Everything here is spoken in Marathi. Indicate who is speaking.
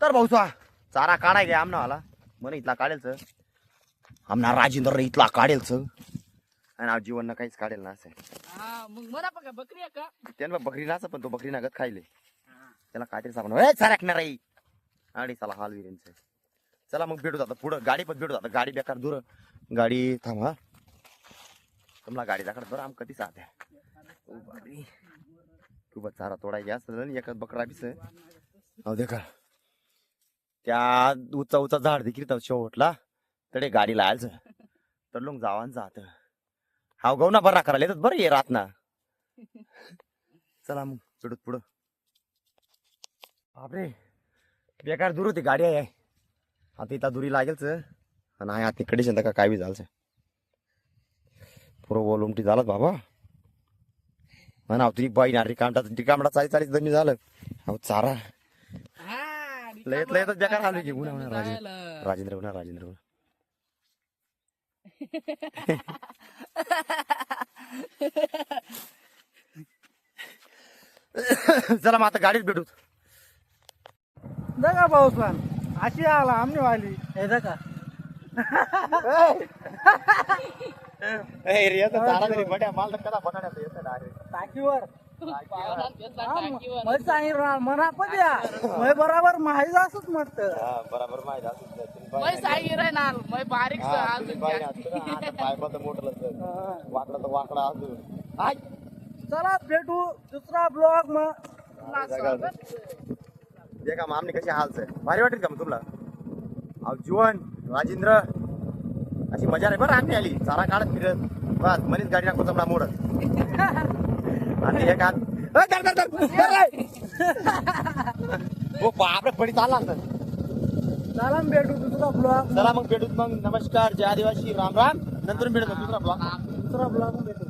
Speaker 1: तर भाऊसा चारा काढाय घ्या आमना आला म्हणे इथला काढेलच. आमना राजेंद्र इथला काढेलच. आणि जीवन काहीच काढेल ना असं.
Speaker 2: हा मग बकरी का?
Speaker 1: त्यांना बकरी नाच पण तो बकरी नागत खायले. त्याला सापड ए सरकणार आहे. गाडी चला हाल विरेंच चला मग भेटू आता पुढं. गाडी पण भेटू आता. गाडी बेकार दूर. गाडी थांब तुम्हाला गाडी दाखवत बरं आम कधी साध्या खूपच चारा तोडाय गॅस एकच बकरा बिस हो दे का त्या उचा उचा झाड देखील तर शेवटला तडे गाडी लायचं तर लोक जावान जात. हाव गहू ना बरा करायला येतात बरं ये रात ना. चला मग चढत पुढं. बापरे बेकार दूर होती गाडी आहे. आता इथं दुरी लागेलच. आणि आता कंडिशन का काय बी झालंच. पुरं बोल उमटी झालं बाबा. म्हणा तुझी बाई ना रिकामटा रिकामटा चाली चालीच जणी झालं. अहो चारा. लयत लयतच बेकार आलो की. राजेंद्र उन्हा राजेंद्र उन्हा. चला मग आता गाडीत भेटू
Speaker 3: दगा पाऊस पण अशी आला आमने वाली हे दगा टाकीवर
Speaker 2: पावसात घेतला टाकीवर.
Speaker 3: मग सांगितलं मना पण द्या मग बराबर माहिती असंच म्हणत
Speaker 1: बरोबर माहिती असेल
Speaker 2: मै साई रे ना मै बारीक
Speaker 1: हा. असतं मोठं असतं. वाकडं तर वाकडं अजून.
Speaker 3: चला भेटू दुसरा ब्लॉग मग
Speaker 1: जे का मग आमने कशी हालच भारी वाटेल का मग तुला? अहो जीवन राजेंद्र. अशी मजा नाही. बरं आम्ही आली. चारा काढत फिरत. बस मनीच गाडी टाकतो चमडा मोडत. आणि रे. ओ बापरे पडी चालला असं.
Speaker 3: चला मग भेटू दुसरा ब्लॉग
Speaker 1: चला मग भेटूत मग नमस्कार जय आदिवासी. राम राम. नंतर भेटू दुसरा ब्लॉग
Speaker 3: दुसरा ब्लॉग भेटू.